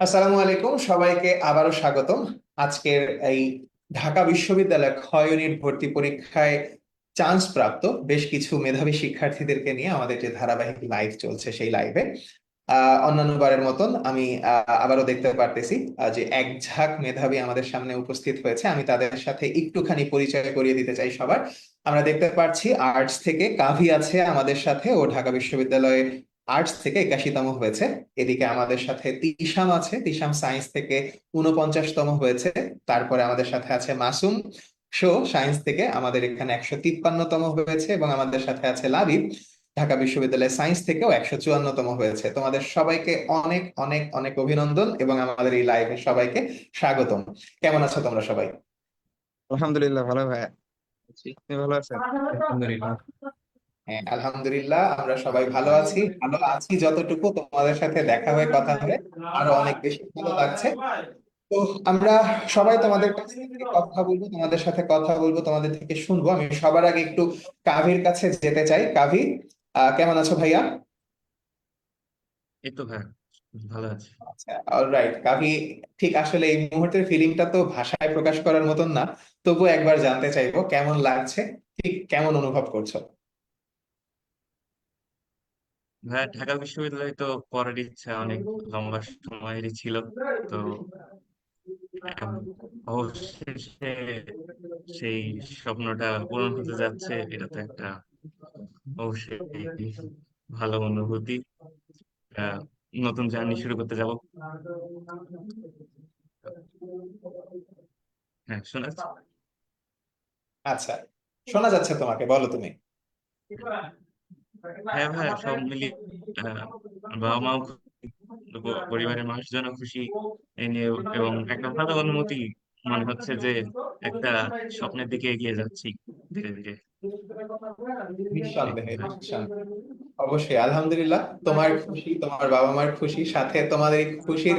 আসসালামু আলাইকুম, সবাইকে আবারও স্বাগতম। আজকের এই ঢাকা বিশ্ববিদ্যালয় খ ইউনিট ভর্তি পরীক্ষায় চান্স প্রাপ্ত বেশ কিছু মেধাবী শিক্ষার্থীদেরকে নিয়ে আমাদের যে ধারাবাহিক লাইভ চলছে সেই লাইভে অন্যান্য বারের মতন আমি আবারও দেখতে পারতেছি যে এক ঝাঁক মেধাবী আমাদের সামনে উপস্থিত হয়েছে। আমি তাদের সাথে একটুখানি পরিচয় করিয়ে দিতে চাই সবার। আমরা দেখতে পাচ্ছি আর্টস থেকে কাভি আছে আমাদের সাথে ও ঢাকা বিশ্ববিদ্যালয়ে আর্টস থেকে একাশিতম হয়েছে। এদিকে আমাদের সাথে তিশাম আছে। তিশাম সায়েন্স থেকে উনপঞ্চাশতম হয়েছে। তারপরে আমাদের সাথে আছে মাসুম। শো সায়েন্স থেকে আমাদের এখানে একশো তিপ্পান্নতম হয়েছে এবং আমাদের সাথে আছে লাবিব। ঢাকা বিশ্ববিদ্যালয় সায়েন্স থেকেও একশো চুয়ান্নতম হয়েছে। তোমাদের সবাইকে অনেক অনেক অনেক অভিনন্দন এবং আমাদের এই লাইভে সবাইকে স্বাগতম। কেমন আছো তোমরা সবাই? আলহামদুলিল্লাহ ভালো ভাইয়া ভালো আছেন? আলহামদুলিল্লাহ। হ্যাঁ আলহামদুলিল্লাহ আমরা সবাই ভালো আছি। ভালো আছি যতটুকু তোমাদের সাথে দেখা হয়ে কথা হবে আরও অনেক বেশি ভালো লাগছে। তো আমরা সবাই তোমাদের কাছ থেকে কথা বলব তোমাদের সাথে কথা বলব তোমাদের থেকে শুনব। আমি সবার আগে একটু কাভির কাছে যেতে চাই। কাভি আহ কেমন আছো ভাইয়া? এই তো ভাই ভালো আছি। আচ্ছা অলরাইট কাভি ঠিক আসলে এই মুহূর্তের ফিলিংটা তো ভাষায় প্রকাশ করার মতন না তবু একবার জানতে চাইব কেমন লাগছে? ঠিক কেমন অনুভব করছ? ভাই ঢাকা বিশ্ববিদ্যালয়ে তো পড়ার ইচ্ছা অনেক লম্বা সময়েরই ছিল, তো অবশেষে সেই স্বপ্নটা পূরণ হতে যাচ্ছে, এটা তো একটা অবশ্যই ভালো অনুভূতি। নতুন জার্নি শুরু করতে যাব। হ্যাঁ শোনা আচ্ছা শোনা যাচ্ছে তোমাকে, বলো তুমি। হ্যাঁ ভাই সব মিলিয়ে বাবা মাও পরিবারের মানুষজনও খুশি এই নিয়ে এবং একটা ভালো অনুভূতি মনে হচ্ছে যে একটা স্বপ্নের দিকে এগিয়ে যাচ্ছি ধীরে ধীরে। হ্যাঁ অবশ্যই, আলহামদুলিল্লাহ, তোমার খুশি, তোমার বাবা মার খুশি, সাথে তোমাদের খুশির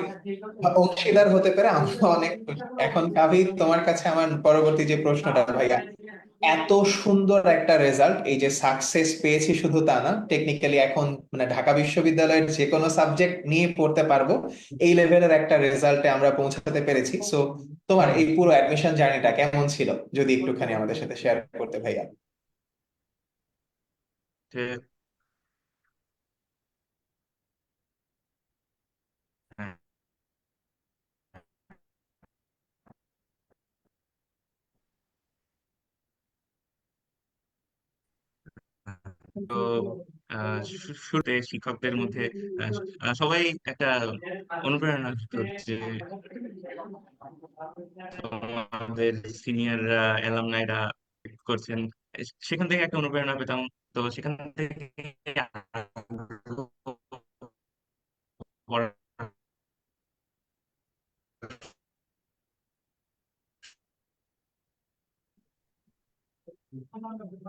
অংশীদার হতে পেরে আমরা অনেক খুশি। এখন কাভি, তোমার কাছে আমার পরবর্তী যে প্রশ্নটা, ভাইয়া? এত সুন্দর একটা রেজাল্ট এই যে সাকসেস পেয়েছি শুধু তা না টেকনিক্যালি এখন মানে ঢাকা বিশ্ববিদ্যালয়ের যে কোনো সাবজেক্ট নিয়ে পড়তে পারব, এই লেভেলের একটা রেজাল্টে আমরা পৌঁছাতে পেরেছি। সো তোমার এই পুরো অ্যাডমিশন জার্নিটা কেমন ছিল? যদি একটুখানি আমাদের সাথে শেয়ার করতে ভাইয়া যে- হ্যাঁ তো শুরুতে শিক্ষকদের মধ্যে সবাই একটা অনুপ্রেরণা যে আমাদের সিনিয়ররা, অ্যালামনাইরা করছেন। সেখান থেকে একটা অনুপ্রেরণা পেতাম। তো সেখান থেকে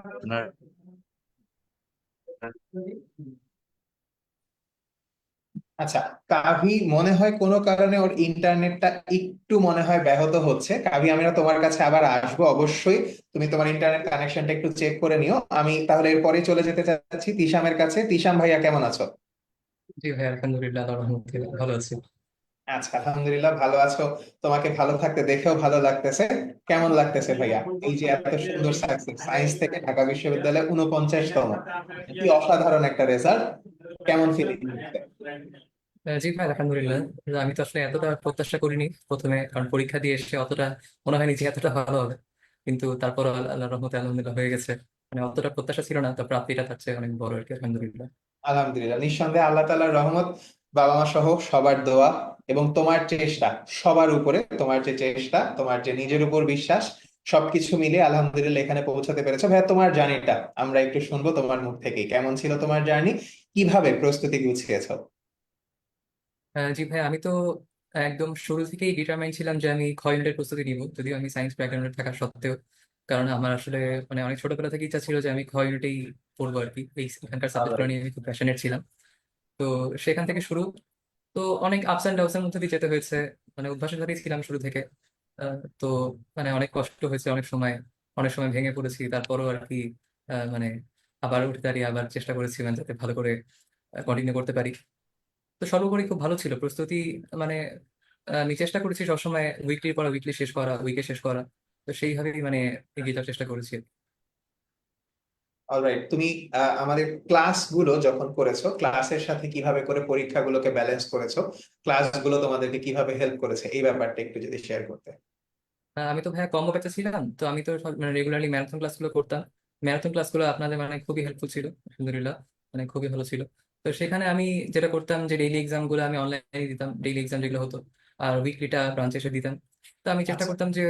পড়াশোনার আচ্ছা কাভি মনে হয় কোনো কারণে ওর ইন্টারনেটটা একটু মনে হয় ব্যাহত হচ্ছে। কাভি আমরা তোমার কাছে আবার আসব অবশ্যই। তুমি তোমার ইন্টারনেট কানেকশনটা একটু চেক করে নিও। আমি তাহলে এরপরে চলে যেতে চাচ্ছি। তিশামের কাছে। তিশাম ভাইয়া, কেমন আছো? জি ভাই, আলহামদুলিল্লাহ ভালো আছি। আচ্ছা আলহামদুলিল্লাহ ভালো আছো। তোমাকে ভালো থাকতে দেখেও ভালো লাগতেছে। কেমন লাগতেছে ভাইয়া? এই যে এত সুন্দর সাকসেস সায়েন্স থেকে ঢাকা বিশ্ববিদ্যালয়ে উনপঞ্চাশতম কি অসাধারণ একটা রেজাল্ট কেমন ফিলিং জি ভাই আলহামদুলিল্লাহ। আমি তো আসলে এতটা প্রত্যাশা করিনি প্রথমে কারণ পরীক্ষা দিয়ে এসে অতটা মনে হয়নি যে এতটা ভালো হবে। কিন্তু তারপর আল্লাহর রহমতে আলহামদুলিল্লাহ হয়ে গেছে। মানে অতটা প্রত্যাশা ছিল না তো প্রাপ্তিটা তার চেয়ে অনেক বড় আর কি আলহামদুলিল্লাহ। আলহামদুলিল্লাহ নিঃসন্দেহে আল্লাহ তাআলার রহমত বাবা মা সহ সবার দোয়া। এবং তোমার চেষ্টা সবার উপরে তোমার যে চেষ্টা তোমার যে নিজের উপর বিশ্বাস সবকিছু মিলে আলহামদুলিল্লাহ এখানে পৌঁছাতে পেরেছ। ভাইয়া তোমার জার্নিটা আমরা একটু শুনব তোমার মুখ থেকে কেমন ছিল তোমার জার্নি? কীভাবে প্রস্তুতি গুছিয়েছো? আহ, জি ভাই আমি তো একদম শুরু থেকেই ডিটারমাইন ছিলাম যে আমি খ ইউনিটের প্রস্তুতি নিব। যদিও আমি সায়েন্স ব্যাকগ্রাউন্ডে থাকা সত্ত্বেও কারণ আমার আসলে মানে অনেক ছোটবেলা থেকে ইচ্ছা ছিল যে আমি খ ইউনিটেই পড়ব আর কি। এই এখানকার সাবজেক্টগুলো নিয়ে আমি খুব প্যাশনেট ছিলাম। তো সেখান থেকে শুরু তো অনেক আপস অ্যান্ড ডাউনস এর মধ্যে দিয়ে যেতে হয়েছে। মানে সাথেই ছিলাম শুরু থেকে। তো মানে অনেক কষ্ট হয়েছে অনেক সময়। অনেক সময় ভেঙে পড়েছি। তারপরও আর কি মানে আবার উঠে দাঁড়িয়ে আবার চেষ্টা করেছিলাম যাতে ভালো করে কন্টিনিউ করতে পারি। তো সর্বোপরি খুব ভালো ছিল। প্রস্তুতি মানে আমি চেষ্টা করেছি সবসময় উইকলির পর উইকলি শেষ করা উইকে শেষ করা। তো সেইভাবেই মানে এগিয়ে যাওয়ার চেষ্টা করেছি। অলরাইট তুমি আমাদের ক্লাসগুলো যখন করেছ ক্লাসের সাথে কীভাবে করে পরীক্ষাগুলোকে ব্যালেন্স করেছ ক্লাসগুলো তোমাদেরকে কীভাবে হেল্প করেছে এই ব্যাপারটা একটু যদি শেয়ার করতে। আমি তো ভাইয়া কম্বো ব্যাচে ছিলাম তো আমি তো মানে রেগুলারলি ম্যারাথন ক্লাসগুলো করতাম। ম্যারাথন ক্লাসগুলো আপনাদের মানে খুবই হেল্পফুল ছিল আলহামদুলিল্লাহ মানে খুবই ভালো ছিল। তো সেখানে আমি যেটা করতাম যে ডেইলি এক্সামগুলো আমি অনলাইনে দিতাম ডেইলি এক্সাম যেগুলো হতো আর উইকলিটা ব্রাঞ্চে এসে দিতাম। তো আমি চেষ্টা আচ্ছা। করতাম যে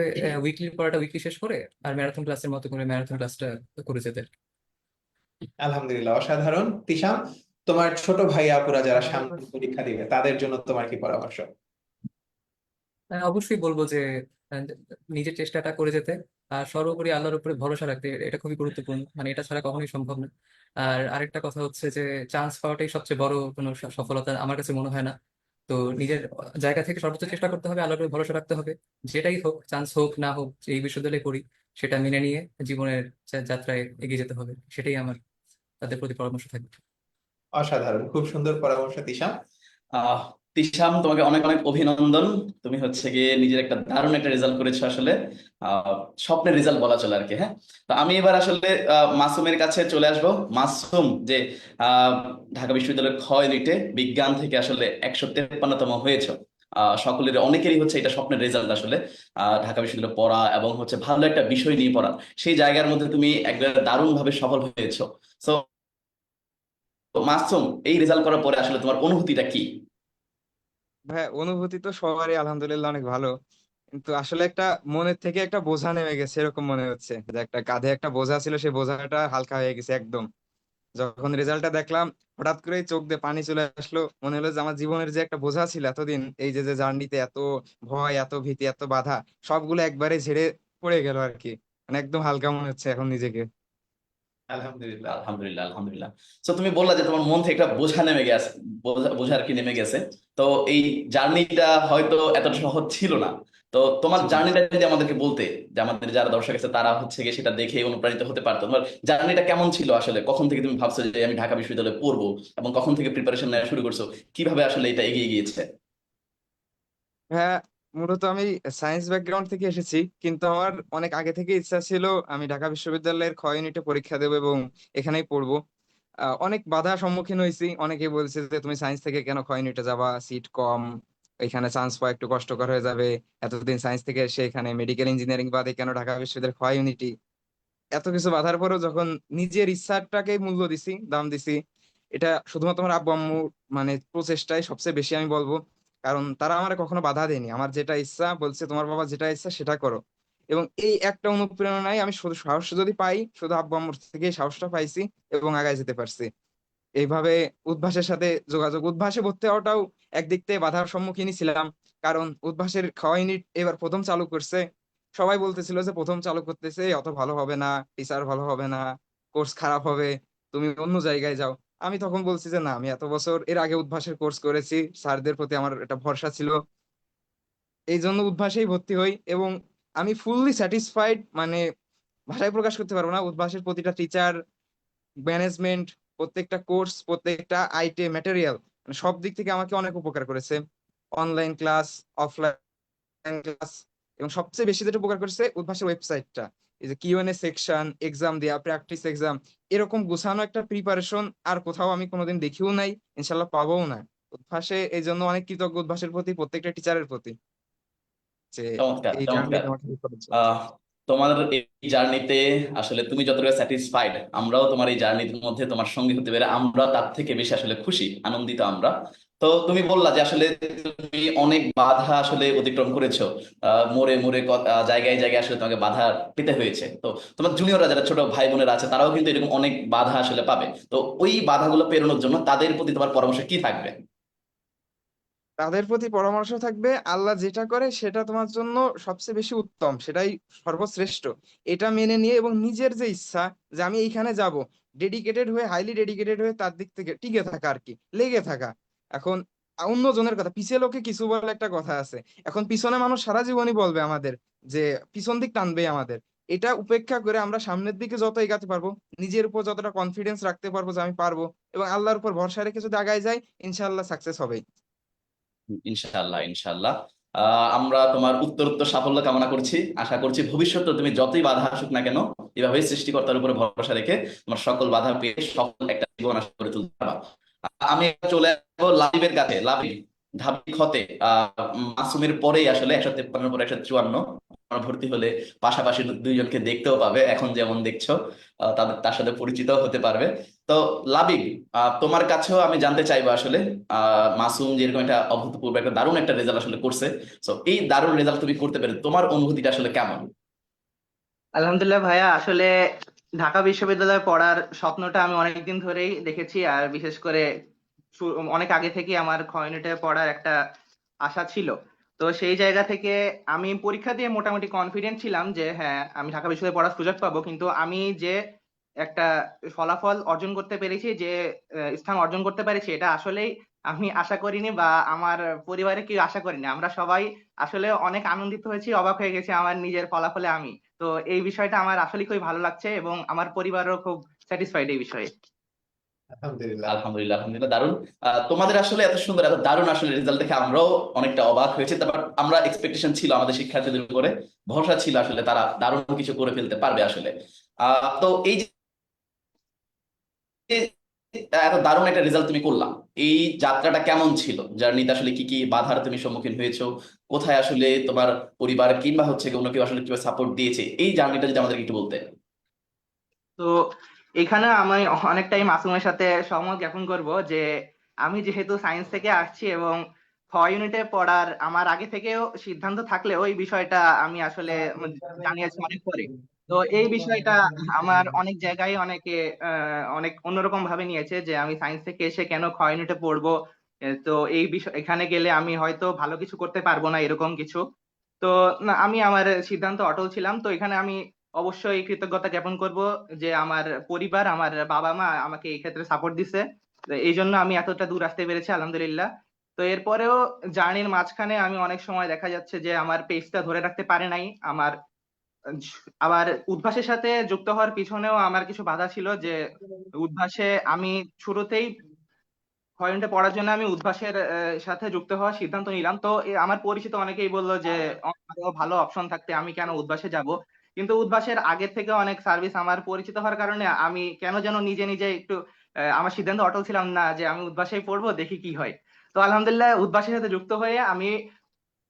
উইকলির পড়াটা উইকলি শেষ করে আর ম্যারাথন ক্লাসের মতো করে ম্যারাথন ক্লাসটা করে যেতে। আলহামদুলিল্লাহ অসাধারণ। তিশাম তোমার ছোট ভাই আপুরা যারা সামনে পরীক্ষা দিবে তাদের জন্য তোমার কি পরামর্শ? হ্যাঁ, অবশ্যই বলব যে নিজের চেষ্টাটা করে যেতে। আর সর্বোপরি আল্লাহর উপরে ভরসা রাখতে এটা খুবই গুরুত্বপূর্ণ। মানে এটা ছাড়া কখনোই সম্ভব না। আর আরেকটা কথা হচ্ছে যে চান্স পাওয়াটাই সবচেয়ে বড় কোনো সফলতা আমার কাছে মনে হয় না। তো নিজের জায়গা থেকে সর্বোচ্চ চেষ্টা করতে হবে আল্লাহর উপরে ভরসা রাখতে হবে। যেটাই হোক চান্স হোক না হোক এই বিশ্ববিদ্যালয়ে পড়ি। সেটা মেনে নিয়ে জীবনের যাত্রায় এগিয়ে যেতে হবে, সেটাই আমার তাদের প্রতি পরামর্শ থাকবে। অসাধারণ, খুব সুন্দর পরামর্শ তিশাম তিশাম তোমাকে অনেক অনেক অভিনন্দন। তুমি হচ্ছে গিয়ে নিজের একটা দারুণ একটা রেজাল্ট করেছ আসলে। স্বপ্নের রেজাল্ট বলা চলে আর কি হ্যাঁ? তো আমি এবার আসলে মাসুমের কাছে চলে আসব। মাসুম যে ঢাকা বিশ্ববিদ্যালয়ের খ ইউনিটে বিজ্ঞান থেকে আসলে একশো তেপ্পান্নতম হয়েছো। সকলের, অনেকেরই হচ্ছে এটা স্বপ্নের রেজাল্ট আসলে। ঢাকা বিশ্ববিদ্যালয়ে পড়া এবং হচ্ছে ভালো একটা বিষয় নিয়ে পড়া। সেই জায়গার মধ্যে তুমি একবার দারুণ ভাবে সফল হয়েছো। মাসুম, এই রেজাল্ট করার পরে আসলে তোমার অনুভূতিটা কি? ভাই, অনুভূতি তো সবারই, আলহামদুলিল্লাহ, অনেক ভালো। কিন্তু আসলে একটা মনের থেকে একটা বোঝা নেমে গেছে, এরকম মনে হচ্ছে। যে একটা কাঁধে একটা বোঝা ছিল, সেই বোঝাটা হালকা হয়ে গেছে, একদম। যখন রেজাল্টটা দেখলাম, হঠাৎ করে চোখ দিয়ে পানি চলে আসলো। মনে হলো যে আমার জীবনের যে একটা বোঝা ছিল এতদিন, এই যে যে জার্নিতে এত ভয়, এত ভীতি, এত বাধা, সবগুলো একবারে ঝেড়ে পড়ে গেল আর কি। মানে একদম হালকা মনে হচ্ছে এখন নিজেকে। আলহামদুলিল্লাহ আলহামদুলিল্লাহ আলহামদুলিল্লাহ। তো তুমি বললা যে তোমার মন থেকে একটা বোঝা নেমে গেছে বোঝা আর কি নেমে গেছে। তো এই জার্নিটা হয়তো এতটা সহজ ছিল না। তো তোমার জার্নিটা যদি আমাদেরকে বলতে যে আমাদের যারা দর্শক আছে তারা হচ্ছে গিয়ে সেটা দেখে অনুপ্রাণিত হতে পারতো। তোমার জার্নিটা কেমন ছিল আসলে? কখন থেকে তুমি ভাবছ যে আমি ঢাকা বিশ্ববিদ্যালয়ে পড়ব এবং কখন থেকে প্রিপারেশন নেওয়া শুরু করছ? কীভাবে আসলে এটা এগিয়ে গিয়েছে? হ্যাঁ মূলত আমি সায়েন্স ব্যাকগ্রাউন্ড থেকে এসেছি কিন্তু আমার অনেক আগে থেকে ইচ্ছা ছিল আমি ঢাকা বিশ্ববিদ্যালয়ের খ ইউনিটে পরীক্ষা দেবো এবং এখানেই পড়ব। অনেক বাধার সম্মুখীন হয়েছি। অনেকে বলছে যে তুমি সায়েন্স থেকে কেন খ ইউনিটে যাবা? সিট কম এখানে চান্স পাওয়া একটু কষ্টকর হয়ে যাবে। এতদিন সায়েন্স থেকে এসে এখানে মেডিকেল ইঞ্জিনিয়ারিং বাদে কেন ঢাকা বিশ্ববিদ্যালয়ের খ ইউনিটি এত কিছু বাধার পরেও যখন নিজের ইচ্ছাটাকে মূল্য দিছি, দাম দিছি, এটা শুধুমাত্র আমার আব্বু আম্মু মানে প্রচেষ্টাই সবচেয়ে বেশি আমি বলব। কারণ তারা আমার কখনো বাধা দেয়নি। আমার যেটা ইচ্ছা বলছে, তোমার বাবা যেটা ইচ্ছা সেটা করো। এবং এই একটা অনুপ্রেরণায় আমি শুধু সাহস যদি পাই, শুধু আব্বু আম্মুর থেকে সাহসটা পাইছি এবং আগায় যেতে পারছি। এইভাবে উদ্ভাসের সাথে যোগাযোগ, উদ্ভাসে ভর্তি হওয়াটাও একদিক থেকে বাধার সম্মুখীনই ছিলাম। কারণ উদ্ভাসের খাওয়া ইউনিট এবার প্রথম চালু করছে। সবাই বলতেছিল যে প্রথম চালু করতেছে অত ভালো হবে না, টিচার ভালো হবে না, কোর্স খারাপ হবে, তুমি অন্য জায়গায় যাও। আমি তখন বলছি যে না, আমি এত বছর এর আগে উদ্ভাসের কোর্স করেছি, স্যারদের প্রতি আমার একটা ভরসা ছিল। এই জন্য উদ্ভাসেই ভর্তি হই এবং আমি ফুললি স্যাটিসফাইড মানে ভাষায় প্রকাশ করতে পারব না, উদ্ভাসের প্রতিটা টিচার ম্যানেজমেন্ট প্রত্যেকটা কোর্স প্রত্যেকটা আইটেম ম্যাটেরিয়াল মানে সব দিক থেকে আমাকে অনেক উপকার করেছে। অনলাইন ক্লাস অফলাইন ক্লাস এবং সবচেয়ে বেশি যেটা উপকার করেছে উদ্ভাসের ওয়েবসাইটটা এই যে Q and A section exam দেয়া প্র্যাকটিস এক্সাম এরকম গোছানো একটা প্রিপারেশন আর কোথাও আমি কোনোদিন দেখিও নাই ইনশাল্লাহ পাবও না। উদ্ভাসে এই জন্য অনেক কৃতজ্ঞ উদ্ভাসের প্রতি প্রত্যেকটা টিচারের প্রতি। যে তোমার এই জার্নিতে আসলে তুমি যতটা স্যাটিসফাইড আমরাও তোমার এই জার্নির মধ্যে তোমার সঙ্গে হতে পেরে আমরা তার থেকে বেশি আসলে খুশি, আনন্দিত আমরা। তো তুমি বললা যে আসলে তুমি অনেক বাধা আসলে অতিক্রম করেছ। আহ মোড়ে মোড়ে জায়গায় জায়গায় আসলে তোমাকে বাধা পেতে হয়েছে। তো তোমার জুনিয়ররা যারা ছোট ভাই বোনেরা আছে, তারাও কিন্তু এরকম অনেক বাধা আসলে পাবে। তো ওই বাধাগুলো পেরোনোর জন্য তাদের প্রতি তোমার পরামর্শ কি থাকবে? তাদের প্রতি পরামর্শ থাকবে, আল্লাহ যেটা করে সেটা তোমার জন্য সবচেয়ে বেশি উত্তম, সেটাই সর্বশ্রেষ্ঠ। এটা মেনে নিয়ে এবং নিজের যে ইচ্ছা যে আমি এইখানে যাব ডেডিকেটেড হয়ে হাইলি ডেডিকেটেড হয়ে তার দিক থেকে টিকে থাকা আর কি, লেগে থাকা। এখন অন্য জনের কথা, পিছে লোকে কিছু বলে একটা কথা আছে, এখন পিছনে মানুষ সারা জীবনই বলবে আমাদের যে পিছন দিক টানবে আমাদের। এটা উপেক্ষা করে আমরা সামনের দিকে যত এগাতে পারব, নিজের উপর যতটা কনফিডেন্স রাখতে পারব যে আমি পারব এবং আল্লাহর উপর ভরসা রেখে যদি আগায় যাই ইনশাল্লাহ সাকসেস হবেই। ইনশাল্লাহ আহ, আমরা তোমার উত্তরোত্তর সাফল্য কামনা করছি। আশা করছি ভবিষ্যতে তুমি যতই বাধা আসুক না কেন এভাবে সৃষ্টিকর্তার উপরে ভরসা রেখে তোমার সকল বাধা পেয়ে সফল একটা জীবন আশা করে তুলতে পারবা। আমি চলে আসব লাভের কাছে। লাবিব ধাবি খতে আহ মাসুমের পরেই আসলে একশো তেপ্পান্নের পরে একশো চুয়ান্ন। ভর্তি হলে পাশাপাশি দুইজনকে দেখতেও পাবে। এখন যেমন দেখছ তাদের, তার সাথে পরিচিত হতে পারবে। তো লাবিব তোমার কাছেও আমি জানতে চাইব আসলে মাসুম যেরকম একটা অভূতপূর্ব একটা দারুণ একটা রেজাল্ট আসলে করছে। তো এই দারুণ রেজাল্ট তুমি করতে পেরে তোমার অনুভূতিটা আসলে কেমন? আলহামদুলিল্লাহ ভাইয়া, আসলে ঢাকা বিশ্ববিদ্যালয়ে পড়ার স্বপ্নটা আমি অনেকদিন ধরেই দেখেছি। আর বিশেষ করে অনেক আগে থেকে আমার খ ইউনিটে পড়ার একটা আশা ছিল। তো সেই জায়গা থেকে আমি পরীক্ষা দিয়ে মোটামুটি কনফিডেন্ট ছিলাম যে হ্যাঁ আমি ঢাকা বিশ্ববিদ্যালয়ে পড়ার সুযোগ পাবো। কিন্তু আমি যে একটা ফলাফল অর্জন করতে পেরেছি, যে স্থান অর্জন করতে পেরেছি, এটা আসলেই আমি আশা করিনি বা আমার পরিবারে কেউ আশা করিনি। আমরা সবাই আসলে অনেক আনন্দিত হয়েছি, অবাক হয়ে গেছি আমার নিজের ফলাফলে আমি। তো এই বিষয়টা আমার আসলে খুবই ভালো লাগছে এবং আমার পরিবারও খুব স্যাটিসফাইড এই বিষয়ে। আলহামদুলিল্লাহ। আলহামদুলিল্লাহ আলহামদুলিল্লাহ দারুণ। আহ, তোমাদের আসলে এত সুন্দর এত দারুণ আসলে রেজাল্ট দেখে আমরাও অনেকটা অবাক হয়েছি তারপর আমরা এক্সপেকটেশন ছিল আমাদের শিক্ষার্থীদের উপরে ভরসা ছিল আসলে তারা দারুণ কিছু করে ফেলতে পারবে আসলে। আহ তো এই যে এত দারুণ একটা রেজাল্ট তুমি করলাম এই যাত্রাটা কেমন ছিল? জার্নিতে আসলে কি কি বাধার তুমি সম্মুখীন হয়েছো? কোথায় আসলে তোমার পরিবার কিংবা হচ্ছে অন্য কেউ আসলে কীভাবে সাপোর্ট দিয়েছে? এই জার্নিটা যদি আমাদেরকে একটু বলতে তো এখানে আমি অনেকটাই মাসুমের সাথে সহমত জ্ঞাপন করব যে আমি যেহেতু সায়েন্স থেকে আসছি এবং খ ইউনিটে পড়ার আমার আগে থেকেও সিদ্ধান্ত থাকলেও এই বিষয়টা আমি আসলে জানিয়েছি অনেক পরে। তো এই বিষয়টা আমার অনেক জায়গায় অনেকে অনেক অন্যরকম ভাবে নিয়েছে যে আমি সায়েন্স থেকে এসে কেন খ ইউনিটে পড়ব। তো এই বিষয়, এখানে গেলে আমি হয়তো ভালো কিছু করতে পারব না এরকম কিছু। তো আমি আমার সিদ্ধান্ত অটল ছিলাম। তো এখানে আমি অবশ্যই কৃতজ্ঞতা জ্ঞাপন করব যে আমার পরিবার, আমার বাবা মা আমাকে এই ক্ষেত্রে সাপোর্ট দিছে। এই জন্য আমি এতটা দূর আসতে পেরেছি, আলহামদুলিল্লাহ। তো এরপরেও জার্নির মাঝখানে আমি অনেক সময় দেখা যাচ্ছে যে আমার পেসটা ধরে রাখতে পারে নাই। আমার আবার উদ্ভাসের সাথে যুক্ত হওয়ার পিছনেও আমার কিছু বাধা ছিল যে উদ্ভাসে আমি শুরুতেই পয়েন্টে পড়ার জন্য আমি উদ্ভাসের সাথে যুক্ত হওয়ার সিদ্ধান্ত নিলাম। তো আমার পরিচিত অনেকেই বলল যে ভালো অপশন থাকতে আমি কেন উদ্ভাসে যাব? কিন্তু উদ্ভাসের আগের থেকে অনেক সার্ভিস আমার পরিচিত হওয়ার কারণে আমি কেন যেন নিজে নিজে একটু আমার সিদ্ধান্ত অটল ছিলাম না যে আমি উদ্ভাসেই পড়ব, দেখি কি হয়। তো আলহামদুলিল্লাহ উদ্ভাসের সাথে যুক্ত হয়ে আমি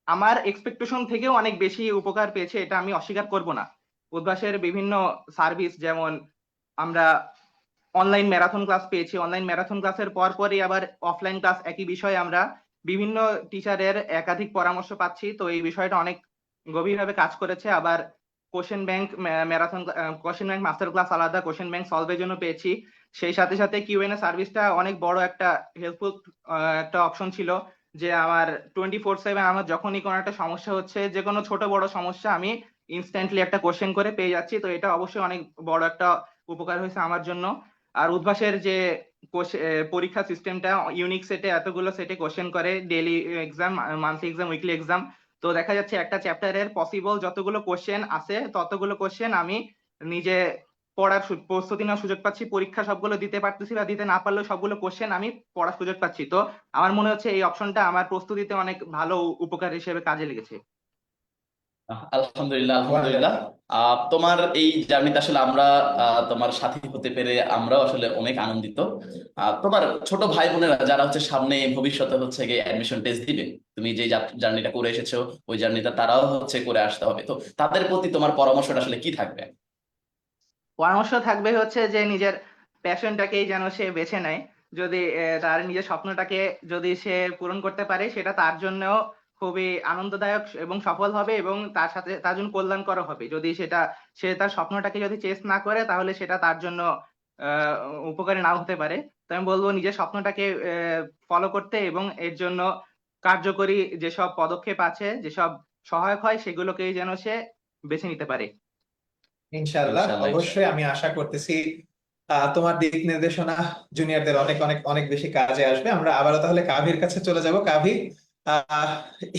আমার এক্সপেকটেশন থেকেও অনেক বেশি উপকার পেয়েছে, এটা আমি অস্বীকার করব না। উদ্ভাসের বিভিন্ন সার্ভিস যেমন আমরা অনলাইন ম্যারাথন ক্লাস পেয়েছি অনলাইন ম্যারাথন ক্লাসের পর পরই আবার অফলাইন ক্লাস একই বিষয়ে আমরা বিভিন্ন টিচারের একাধিক পরামর্শ পাচ্ছি, তো এই বিষয়টা অনেক গভীরভাবে কাজ করেছে। আবার question bank marathon question bank master class আলাদা, কোশ্চেন ব্যাংক সলভের জন্য পেয়েছি। সেই সাথে সাথে কিউএনএ সার্ভিসটা অনেক বড় একটা হেল্পফুল একটা অপশন ছিল যে আমার টোয়েন্টি ফোর সেভেন আমার যখনই কোনো একটা সমস্যা হচ্ছে, যে কোনো ছোট বড় সমস্যা আমি ইনস্ট্যান্টলি একটা কোশ্চেন করে পেয়ে যাচ্ছি। তো এটা অবশ্যই অনেক বড় একটা উপকার হয়েছে আমার জন্য। আর উদ্ভাসের যে পরীক্ষা সিস্টেমটা ইউনিক সেটে এতগুলো সেটে কোশ্চেন করে daily exam monthly exam weekly exam তো দেখা যাচ্ছে একটা চ্যাপ্টারের পসিবল যতগুলো কোশ্চেন আছে, ততগুলো কোশ্চেন আমি নিজে পড়ার প্রস্তুতি নেওয়ার সুযোগ পাচ্ছি, পরীক্ষা সবগুলো দিতে পারতেছি বা দিতে না পারলেও সবগুলো কোশ্চেন আমি পড়ার সুযোগ পাচ্ছি। তো আমার মনে হচ্ছে এই অপশনটা আমার প্রস্তুতিতে অনেক ভালো উপকার হিসেবে কাজে লেগেছে। আলহামদুলিল্লাহ আলহামদুলিল্লাহ। আহ, তোমার এই জার্নিতে আসলে আমরা আহ, তোমার সাথী হতে পেরে আমরাও আসলে অনেক আনন্দিত। আহ, তোমার ছোট ভাই বোনেরা যারা হচ্ছে সামনে ভবিষ্যতে হচ্ছে গিয়ে অ্যাডমিশন টেস্ট দিবে তুমি যে জার্নিটা করে এসেছ ওই জার্নিটা তারাও হচ্ছে করে আসতে হবে। তো তাদের প্রতি তোমার পরামর্শটা আসলে কি থাকবে? পরামর্শ থাকবে হচ্ছে যে নিজের প্যাশনটাকেই যেন সে বেছে নেয়। যদি আহ, তার নিজের স্বপ্নটাকে যদি সে পূরণ করতে পারে সেটা তার জন্যও খুবই আনন্দদায়ক এবং সফল হবে এবং তার সাথে তার জন্য কল্যাণকর হবে। যদি সেটা সে তার স্বপ্নটাকে যদি চেস না করে তাহলে সেটা তার জন্য আহ উপকারী নাও হতে পারে। তো আমি বলব নিজের স্বপ্নটাকে ফলো করতে এবং এর জন্য কার্যকরী যেসব পদক্ষেপ আছে যেসব সহায়ক হয় সেগুলোকেই যেন সে বেছে নিতে পারে। ইনশাআল্লাহ অবশ্যই আমি আশা করতেছি আহ, তোমার দিক নির্দেশনা জুনিয়রদের অনেক অনেক অনেক বেশি কাজে আসবে। আমরা আবারও তাহলে কাভির কাছে চলে যাব। কাভি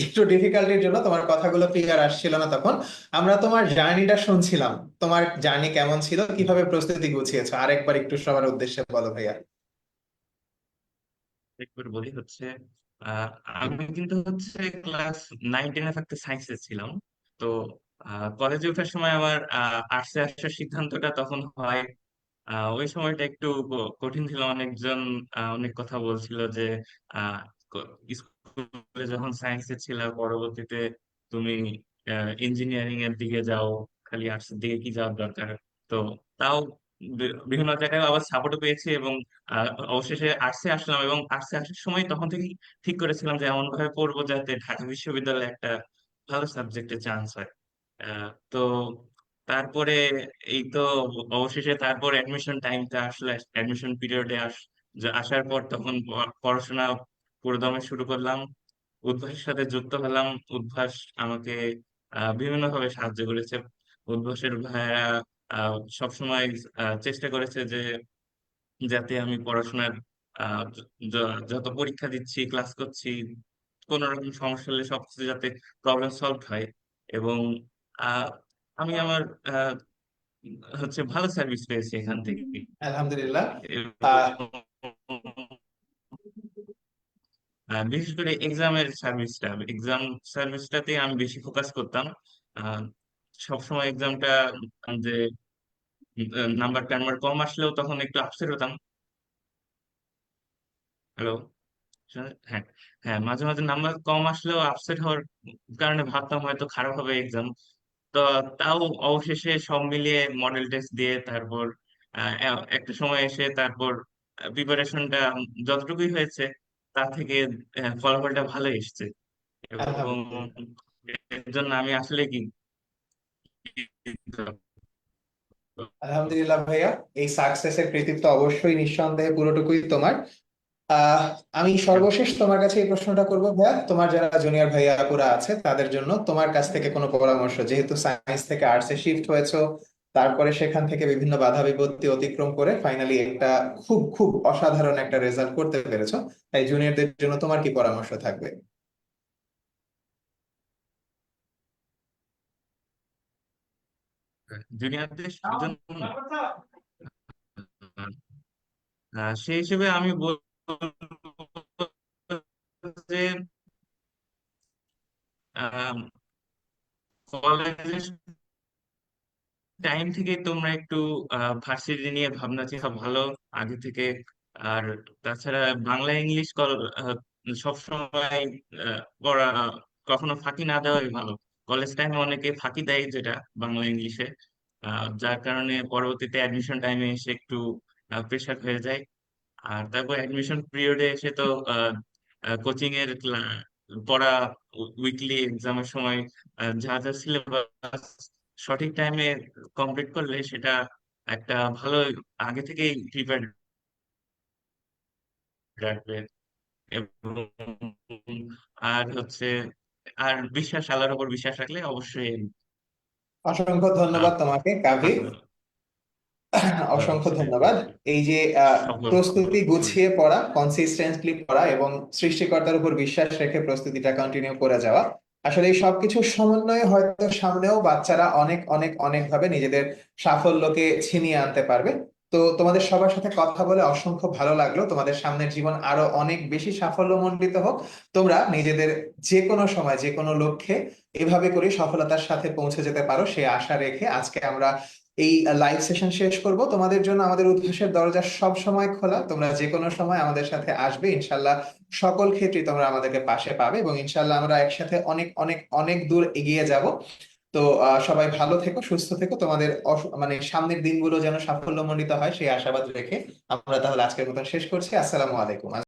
একটু ডিফিকাল্টির জন্য তোমার কথাগুলো ক্লিয়ার আসছিল না তখন। আমরা তোমার জার্নিটা শুনছিলাম। তোমার জার্নি কেমন ছিল? কীভাবে প্রস্তুতি গুছিয়েছো? আরেকবার একটু সবার উদ্দেশ্যে বলো ভাইয়া। একবার বলি হচ্ছে আমি কিন্তু হচ্ছে ক্লাস থাকতে সায়েন্সে ছিলাম। তো কলেজে ওঠার সময় আমার আর্টসে আসার সিদ্ধান্তটা তখন হয় ওই সময়টা একটু কঠিন ছিল। অনেকজন অনেক কথা বলছিল যে স্কুলে যখন সায়েন্সে ছিল, পরবর্তীতে তুমি ইঞ্জিনিয়ারিং এর দিকে যাও, খালি আর্টস এর দিকে কি যাওয়ার দরকার? তো তাও বিভিন্ন জায়গায় আবার সাপোর্টও পেয়েছি এবং অবশেষে আর্টসে আসলাম এবং আর্টসে আসার সময় তখন থেকেই ঠিক করেছিলাম যে এমন ভাবে পড়ব যাতে ঢাকা বিশ্ববিদ্যালয়ে একটা ভালো সাবজেক্টে চান্স হয়। তো তারপরে এই তো অবশেষে তারপর অ্যাডমিশন টাইমটা আসলে অ্যাডমিশন পিরিয়ডে আস, আসার পর তখন পড়াশোনা পুরোদমে শুরু করলাম উদ্ভাসের সাথে যুক্ত হলাম। উদ্ভাস আমাকে আহ, বিভিন্নভাবে সাহায্য করেছে। উদ্ভাসের ভাইয়েরা সবসময় চেষ্টা করেছে যে যাতে আমি পড়াশোনার যত পরীক্ষা দিচ্ছি ক্লাস করছি কোন রকম সমস্যা হলে সবকিছু যাতে প্রবলেম সলভ হয়। এবং আহ, আমি আমার আহ, হচ্ছে ভালো সার্ভিস পেয়েছি এখান থেকে। আলহামদুলিল্লাহ। বিশেষ করে এক্সামের সার্ভিসটা এক্সাম সার্ভিসটাতে আমি বেশি ফোকাস করতাম। সবসময় এক্সামটা যে নাম্বার টাম্বার কম আসলেও তখন একটু আপসেট হতাম। হ্যালো হ্যাঁ হ্যাঁ মাঝে মাঝে নাম্বার কম আসলেও আপসেট হওয়ার কারণে ভাবতাম হয়তো খারাপ হবে এক্সাম তো তাও অবশেষে সব মিলিয়ে মডেল টেস্ট দিয়ে তারপর একটা সময় এসে তারপর প্রিপারেশনটা যতটুকুই হয়েছে তা থেকে ফলাফলটা ভালো এসেছে। এবং এর জন্য আমি আসলে কি আলহামদুলিল্লাহ ভাইয়া এই সাকসেসের কৃতিত্ব অবশ্যই নিঃসন্দেহে পুরোটুকুই তোমার। আহ আমি সর্বশেষ তোমার কাছে এই প্রশ্নটা করব ভাইয়া। তোমার যারা জুনিয়র ভাইয়া আপুরা আছে তাদের জন্য তোমার কাছ থেকে কোনো পরামর্শ যেহেতু সায়েন্স থেকে আর্টসে শিফট হয়েছো তারপরে সেখান থেকে বিভিন্ন বাধা বিপত্তি অতিক্রম করে ফাইনালি একটা খুব খুব অসাধারণ একটা রেজাল্ট করতে পেরেছ। তাই জুনিয়রদের জন্য তোমার কি পরামর্শ থাকবে? জুনিয়রদের সেই হিসেবে আমি বলব যে কলেজের টাইম থেকে তোমরা একটু ভার্সিটি নিয়ে ভাবনা চিন্তা ভালো আগে থেকে। আর তাছাড়া বাংলা ইংলিশ সবসময় পড়া কখনো ফাঁকি না দেওয়াই ভালো। কলেজ টাইমে অনেকে ফাঁকি দেয় যেটা বাংলা ইংলিশে আহ, যার কারণে পরবর্তীতে অ্যাডমিশন টাইমে এসে একটু প্রেশার হয়ে যায়। আর তারপর অ্যাডমিশন পিরিয়ডে এসে তো কোচিং এর পড়া উইকলি এক্সামের সময় আহ, যা যা সিলেবাস সঠিক টাইমে কমপ্লিট করলে সেটা একটা ভালো আগে থেকেই প্রিপেয়ার রাখবে। এবং আর হচ্ছে আর বিশ্বাস আল্লাহর উপর বিশ্বাস রাখলে অবশ্যই অসংখ্য ধন্যবাদ তোমাকে কাভি। অসংখ্য ধন্যবাদ। এই যে প্রস্তুতি গুছিয়ে পড়া কনসিস্টেন্টলি পড়া এবং সৃষ্টিকর্তার উপর বিশ্বাস রেখে প্রস্তুতিটা কন্টিনিউ করে যাওয়া। আসলে এই সবকিছুর সমন্বয়ে হয়তো সামনেও বাচ্চারা অনেক অনেক অনেক ভাবে নিজেদের সাফল্যকে ছিনিয়ে আনতে পারবে। তো তোমাদের সবার সাথে কথা বলে অসংখ্য ভালো লাগল। তোমাদের সামনের জীবন আরও অনেক বেশি সাফল্যমণ্ডিত হোক। তোমরা নিজেদের যে কোনো সময় যে কোনো লক্ষ্যে এভাবে করে সফলতার সাথে পৌঁছে যেতে পারো। সে আশা রেখে আজকে আমরা এই লাইভ সেশন শেষ করব। তোমাদের জন্য আমাদের উদ্ভাসের দরজা সব সময় খোলা। তোমরা যে কোনো সময় আমাদের সাথে আসবে। ইনশাল্লাহ সকল ক্ষেত্রে তোমরা আমাদেরকে পাশে পাবে এবং ইনশাল্লাহ আমরা একসাথে অনেক অনেক অনেক দূর এগিয়ে যাব। তো সবাই ভালো থেকো, সুস্থ থেকো। তোমাদের মানে সামনের দিনগুলো যেন সাফল্যমণ্ডিত হয়, সেই আশাবাদ রেখে আমরা তাহলে আজকের মতন শেষ করছি। আসসালামু আলাইকুম।